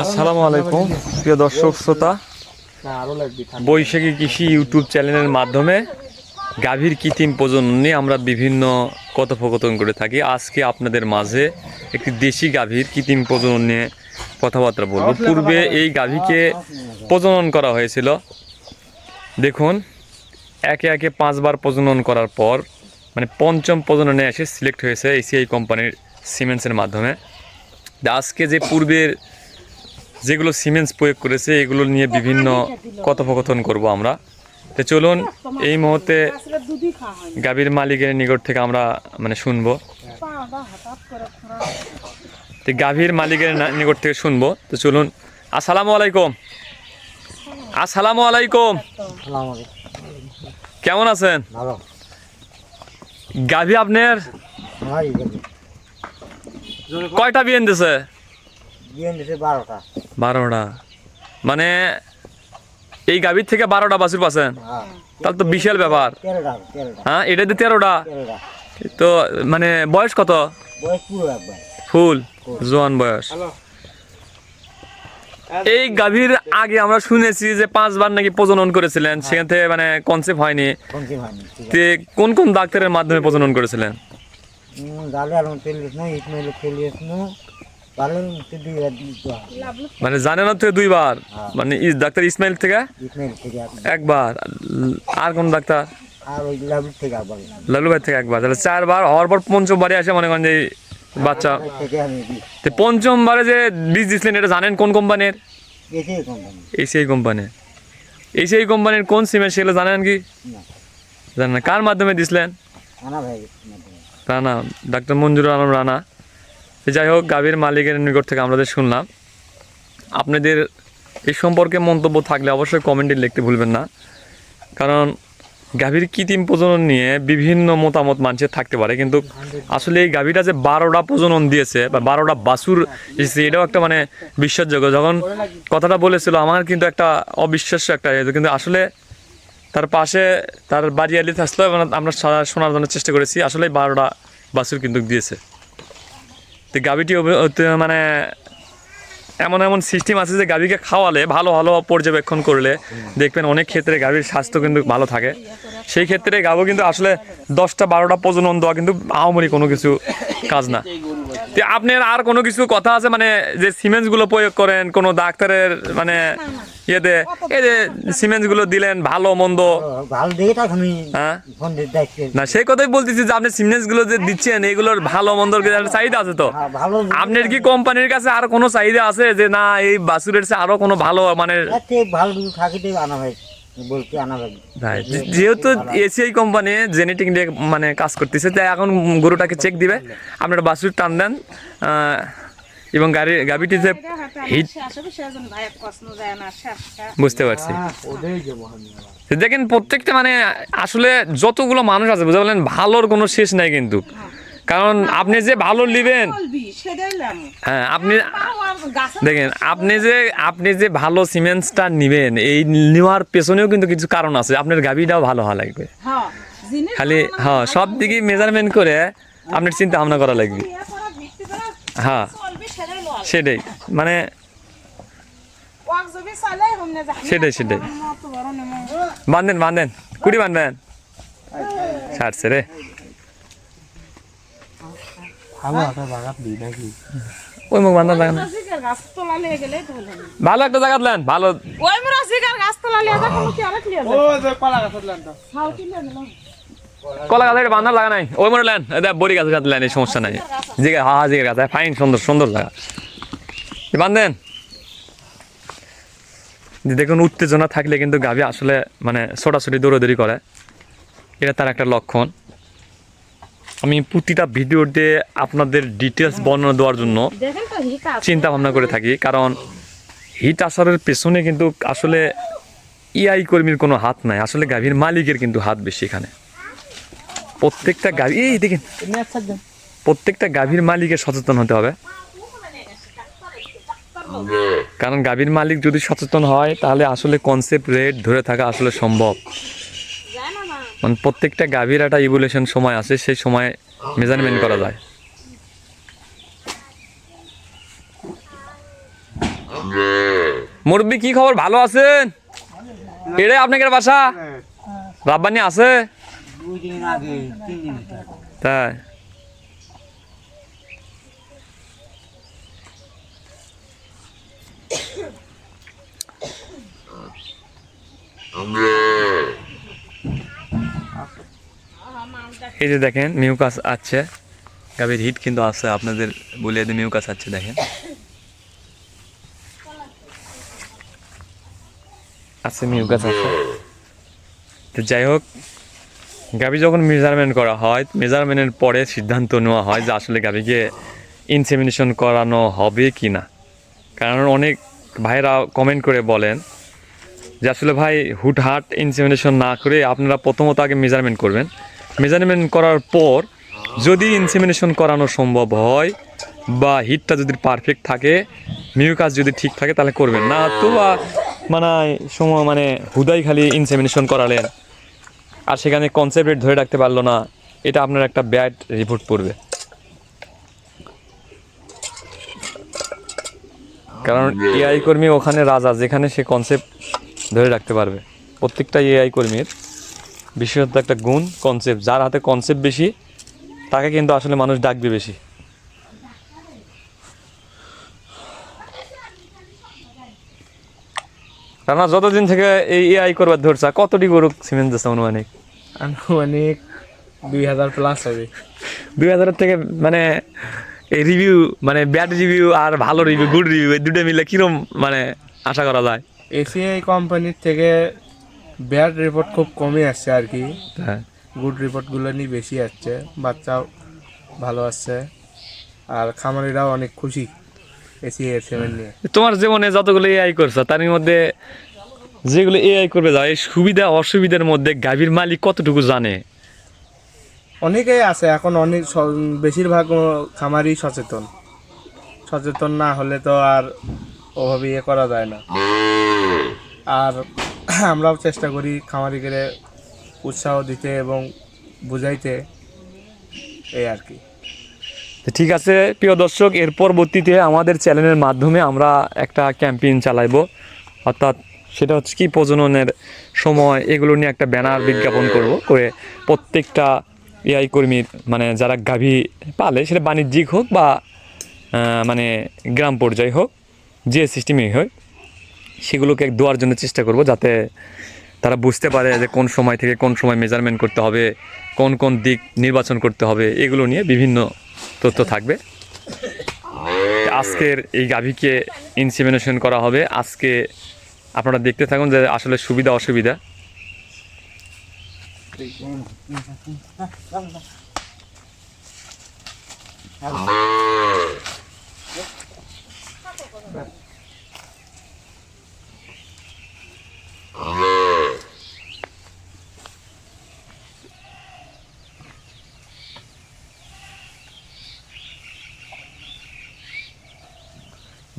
আসসালামু আলাইকুম, প্রিয় দর্শক, শ্রোতা। বৈশাখী কৃষি ইউটিউব চ্যানেলের মাধ্যমে গাভীর কৃত্রিম প্রজনন নিয়ে আমরা বিভিন্ন কথোপকথন করে থাকি। আজকে আপনাদের মাঝে একটি দেশি গাভীর কৃত্রিম প্রজনন নিয়ে কথাবার্তা বলব। পূর্বে এই গাভীকে প্রজনন করা হয়েছিল। দেখুন, একে একে পাঁচবার প্রজনন করার পর মানে পঞ্চম প্রজননে এসে সিলেক্ট হয়েছে এসিআই কোম্পানির সিমেন্টসের মাধ্যমে। আজকে যে পূর্বের যেগুলো সিমেন্টস প্রয়োগ করেছে এগুলো নিয়ে বিভিন্ন কথোপকথন করব আমরা। তো চলুন এই মুহূর্তে গাভীর মালিকের নিকট থেকে আমরা মানে শুনব। তো গাভীর মালিকের নিকট থেকে শুনব। তো চলুন আসসালামু আলাইকুম। আসসালামু আলাইকুম। কেমন আছেন? গাভী আপনার? কয়টা বিয়েন দিছে? বারোটা। মানে এই গাভীর থেকে বারোটা বাছুর পাচ্ছেন? হ্যাঁ। তাহলে তো বিশাল ব্যাপার। হ্যাঁ এটা তো তেরোটা? তো মানে বয়স কত? বয়স পুরো একবার ফুল জোয়ান বয়স। এই গাভীর আগে আমরা শুনেছি যে পাঁচবার নাকি প্রজনন করেছিলেন। সেখান থেকে মানে কনসেপ্ট হয়নি। কমতি হয়নি ঠিক আছে। তে কোন কোন ডাক্তারের মাধ্যমে প্রজনন করেছিলেন? মানে জানেন থেকে দুইবার মানে ডাক্তার ইসমাইল থেকে একবার আর কোন ডাক্তার লালু ভাই থেকে একবার তাহলে চারবার হওয়ার পর পঞ্চমবারে আসে মনে করেন যে বাচ্চা পঞ্চমবারে যে বীজ দিছিলেন এটা জানেন কোন কোম্পানির এসিআই কোম্পানি এসিআই কোম্পানির কোন সিমেন্ট সেগুলো জানেন কি জানেন না কার মাধ্যমে দিছিলেন আনা ভাই মাধ্যমে। রানা ডাক্তার মঞ্জুর আলম রানা। যাই হোক গাভীর মালিকের নিকট থেকে আমাদের শুনলাম আপনাদের এই সম্পর্কে মন্তব্য থাকলে অবশ্যই কমেন্টে লিখতে ভুলবেন না। কারণ গাভীর কৃত্রিম প্রজনন নিয়ে বিভিন্ন মতামত মানুষের থাকতে পারে কিন্তু আসলে এই গাভীটা যে বারোটা প্রজনন দিয়েছে বা বারোটা বাছুর এসেছে এটাও একটা মানে বিশ্বাসযোগ্য। যখন কথাটা বলেছিল আমার কিন্তু একটা অবিশ্বাস্য একটা ইয়ে, কিন্তু আসলে তার পাশে তার বাড়ি আলিতে আসলো এবং আমরা সারা- শোনার জন্য চেষ্টা করেছি। আসলে বারোটা বাছুর কিন্তু দিয়েছে। তো গাভীটি মানে এমন এমন সিস্টেম আছে যে গাভীকে খাওয়ালে, ভালো ভালো পর্যবেক্ষণ করলে দেখবেন অনেক ক্ষেত্রে গাভীর স্বাস্থ্য কিন্তু ভালো থাকে। সেই ক্ষেত্রে গাভো কিন্তু আসলে দশটা বারোটা প্রজনন দেওয়া কিন্তু আহামরি কোনো কিছু কাজ না। তো আপনার আর কোনো কিছু কথা আছে? মানে যে সিমেন্টসগুলো প্রয়োগ করেন কোনো ডাক্তারের মানে ইয়েতে এই যে সিমেন্টসগুলো দিলেন ভালো মন্দ। ভালো দেখে আমি হ্যাঁ? না সেই কথাই বলতেছি যে আপনি সিমেন্টসগুলো যে দিচ্ছেন এগুলোর ভালো মন্দর চাহিদা আছে তো? হ্যাঁ, আপনার কি কোম্পানির কাছে আর কোনো চাহিদা আছে যে না এই বাসুরের আরও কোনো ভালো মানে ভালো আনা আনা ভাই যেহেতু এসিআই কোম্পানি জেনেটিক নিয়ে মানে কাজ করতেছে তাই এখন গরুটাকে চেক দিবে। আপনারা বাসুর টান দেন এবং গাড়ি গাড়িটি যে হিট বুঝতে পারছি। তো দেখেন প্রত্যেকটা মানে আসলে যতগুলো মানুষ আছে বুঝতে পারলেন ভালোর কোনো শেষ নাই কিন্তু। কারণ আপনি যে ভালো নিবেন লাম হ্যাঁ আপনি দেখেন আপনি যে আপনি যে ভালো সিমেন্টসটা নিবেন এই নেওয়ার পেছনেও কিন্তু কিছু কারণ আছে। আপনার গাভিটাও ভালো হওয়া লাগবে। হ্যাঁ খালি হ্যাঁ সব দিকে মেজারমেন্ট করে আপনার চিন্তা ভাবনা করা লাগবে। হ্যাঁ। সেটাই মানে সেটাই, সেটাই। বাঁধেন বাঁধেন। কুড়ি বান্ধেন ছাড়ছে রে। ভালো একটা বাগাত দিই নাকি? ওই মুখ বান্ধা লাগান গাছ তোলা লিয়ে গেলেই তো হলো না। ভালো একটা জায়গা দেন ভালো। ওই মোরা জিগার গাছ তোলা লিয়ে যা কোনো কি আরেক লিয়ে ও যে কলা গাছ দিলাম তো। হাউ কি লিয়ে কলা গাছ বান্ধা লাগা নাই। ওই মনে লেন এটা বড়ি গাছের সাথে লেন এই সমস্যা নাই। জিগা হা হা জিগা গাছ ফাইন সুন্দর সুন্দর জায়গা। এ বান্ধেন। দেখুন উত্তেজনা থাকলে কিন্তু গাভী আসলে মানে ছোটাছুটি দৌড়াদৌড়ি করে। এটা তার একটা লক্ষণ। আমি প্রতিটা ভিডিওতে আপনাদের ডিটেলস বর্ণনা দেওয়ার জন্য চিন্তা ভাবনা করে থাকি কারণ হিট আসারের পেছনে কিন্তু আসলে ইআই কর্মীর কোনো হাত নাই। আসলে গাভীর মালিকের কিন্তু হাত বেশি এখানে। প্রত্যেকটা গাভী এই দেখেন। প্রত্যেকটা গাভীর মালিকের সচেতন হতে হবে। কারণ গাভীর মালিক যদি সচেতন হয় তাহলে আসলে কনসেপ্ট রেট ধরে থাকা আসলে সম্ভব। মানে প্রত্যেকটা গাভীর একটা ইভুলেশন সময় আছে, সেই সময় মেজারমেন্ট করা যায়। মুরব্বী, কি খবর? ভালো আছেন? এটাই আপনাদের বাসা? রাব্বানি আছে? তাই। এই যে দেখেন, মিউকাস আছে। গাভীর হিট কিন্তু আছে, আপনাদের বলিয়ে দিয়ে মিউকাস আছে, দেখেন। আছে মিউকাস আছে। তো যাই হোক, গাভী যখন মেজারমেন্ট করা হয় মেজারমেন্টের পরে সিদ্ধান্ত নেওয়া হয় যে আসলে গাভীকে ইনসেমিনেশন করানো হবে কি না কারণ অনেক ভাইরা কমেন্ট করে বলেন যে আসলে ভাই হুটহাট ইনসেমিনেশন না করে আপনারা প্রথমত আগে মেজারমেন্ট করবেন। মেজারমেন্ট করার পর যদি ইনসেমিনেশন করানো সম্ভব হয় বা হিটটা যদি পারফেক্ট থাকে মিউকাস যদি ঠিক থাকে তাহলে করবেন। না তো বা মানে সময় মানে হুদাই খালি ইনসেমিনেশন করালেন। আর সেখানে কনসেপ্ট ধরে রাখতে পারল না, এটা আপনার একটা ব্যাড রিপোর্ট পড়বে। কারণ এআই কর্মী ওখানে রাজা, যেখানে সে কনসেপ্ট ধরে রাখতে পারবে। প্রত্যেকটা এআই কর্মীর বিশেষত একটা গুণ কনসেপ্ট যার হাতে কনসেপ্ট বেশি তাকে কিন্তু আসলে মানুষ ডাকবে বেশি। রানা যতদিন থেকে এই এআই করবার ধরছে কতটি গরু সিমেন্ট দিচ্ছে অনুমানিক আনুমানিক দুই হাজার প্লাস হবে। দুই হাজারের থেকে মানে এই রিভিউ মানে ব্যাড রিভিউ আর ভালো রিভিউ গুড রিভিউ এই দুটো মিলে কিরম মানে আশা করা যায়? এসিআই কোম্পানির থেকে ব্যাড রিপোর্ট খুব কমই আসছে আর কি। হ্যাঁ। গুড রিপোর্টগুলো নিয়ে বেশি আসছে বাচ্চাও ভালো আসছে আর খামারিরাও অনেক খুশি এসিআই সেভেন নিয়ে। তোমার জীবনে যতগুলো এআই করছ তার মধ্যে যেগুলো এআই করবে যাও এই সুবিধা অসুবিধার মধ্যে গাভীর মালিক কতটুকু জানে? অনেকেই আছে এখন অনেক বেশিরভাগ খামারই সচেতন। সচেতন না হলে তো আর ওভাবে ইয়ে করা যায় না। আর আমরাও চেষ্টা করি খামারিকে উৎসাহ দিতে এবং বুঝাইতে, এই আর কি। ঠিক আছে, প্রিয় দর্শক, এর পরবর্তীতে আমাদের চ্যানেলের মাধ্যমে আমরা একটা ক্যাম্পেইন চালাইবো। অর্থাৎ সেটা হচ্ছে কি, প্রজননের সময় এগুলো নিয়ে একটা ব্যানার বিজ্ঞাপন করব করে প্রত্যেকটা এআই কর্মীর মানে যারা গাভী পালে, সেটা বাণিজ্যিক হোক বা মানে গ্রাম পর্যায়ে হোক, যে সিস্টেমে হোক সেগুলোকে দেওয়ার জন্য চেষ্টা করব যাতে তারা বুঝতে পারে যে কোন সময় থেকে কোন সময় মেজারমেন্ট করতে হবে, কোন কোন দিক নির্বাচন করতে হবে, এগুলো নিয়ে বিভিন্ন তথ্য থাকবে। আজকের এই গাভীকে ইনসিমিনেশন করা হবে। আজকে আপনারা দেখতে থাকুন যে আসলে সুবিধা, অসুবিধা।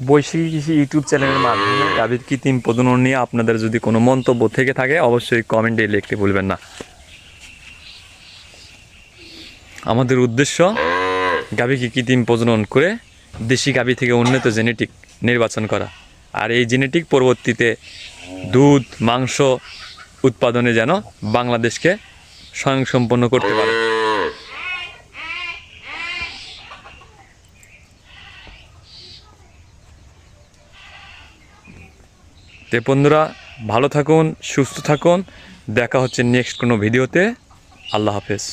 বৈশাখী কৃষি ইউটিউব চ্যানেলের মাধ্যমে গাভীর কৃত্রিম প্রজনন নিয়ে আপনাদের যদি কোনো মন্তব্য থেকে থাকে অবশ্যই কমেন্টে লিখতে ভুলবেন না। আমাদের উদ্দেশ্য গাভীকে কৃত্রিম প্রজনন করে দেশি গাভী থেকে উন্নত জেনেটিক নির্বাচন করা। আর এই জেনেটিক পরবর্তীতে দুধ, মাংস উৎপাদনে যেন বাংলাদেশকে স্বয়ংসম্পন্ন করতে পারে। তে বন্ধুরা, ভালো থাকুন, সুস্থ থাকুন। দেখা হচ্ছে নেক্সট কোনো ভিডিওতে। আল্লাহ হাফেজ।